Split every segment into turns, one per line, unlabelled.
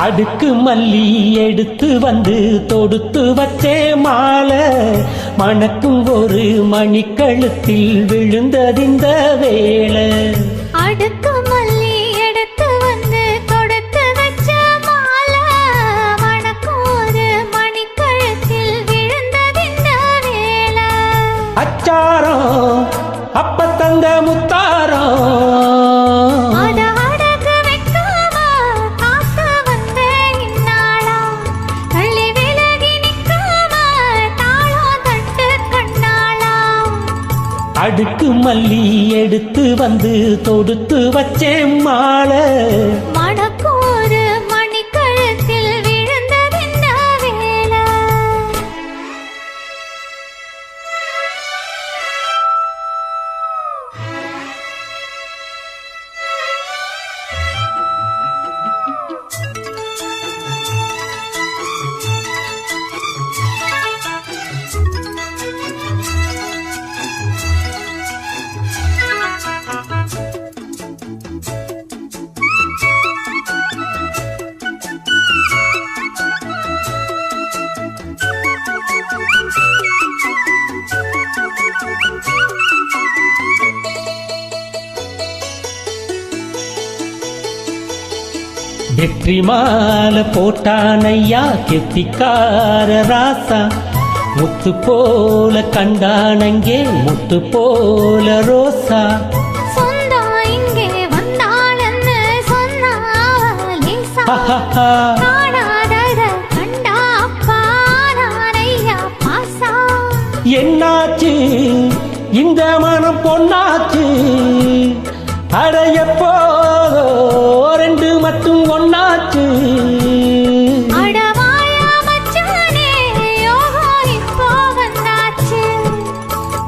அடுக்கு மல்லி எடுத்து வந்து தொடுத்து வச்சே மாலை. மணக்கும் ஒரு மணிக்கழுத்தில் விழுந்ததிந்த வேளை
அடுக்கு மல்லி எடுத்து வந்து கொடுத்து வச்ச மாலை. வணக்கம் ஒரு மணிக்கழுத்தில் விழுந்ததிந்த வேளை
அச்சாரம் அப்ப தந்த முத்தாரம் அடுக்கு மல்லி எடுத்து வந்து தொடுத்து வச்சேன் மாலை.
மணக்கும்
வெற்றி மாலை போட்டானையா கெத்திக்கார ராசா. முத்து போல கண்டானங்கே முத்து போல ரோசா. என்னாச்சு? இந்த மனம் பொன்னாச்சு. அடைய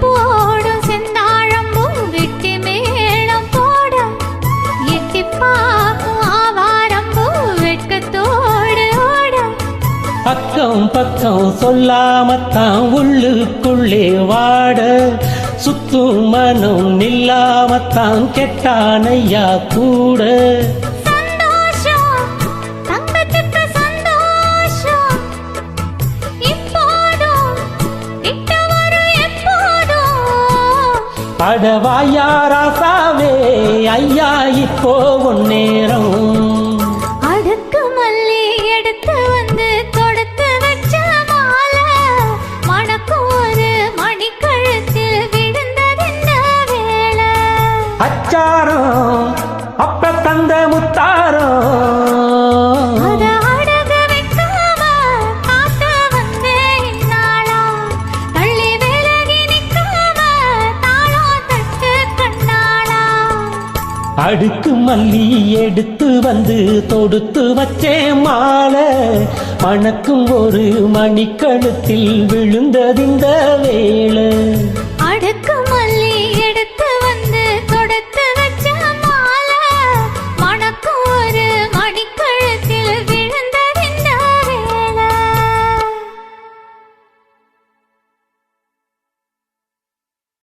போடும் செந்தாழம்பூ வெட்டி மேளம் போட எட்டி பார்க்கும் ஆவாரம்பூ வெட்கத்தோடு ஓட.
பக்கம் பக்கம் சொல்லாமத்தான் உள்ளுக்குள்ளே வாட சுத்தும் மனம் நில்லாமத்தான் கெட்டானையா கூட.
எப்போதும்.
படவாயாராசாவே ஐயா இப்போ நேரம்.
நிற்காம தாளம் தட்டு கண்ணாளா?
அடுக்கு மல்லி எடுத்து வந்து தொடுத்து வச்சே மாலை. மணக்கும் ஒரு மணிக்கழுத்தில் விழுந்ததிந்த வேளை.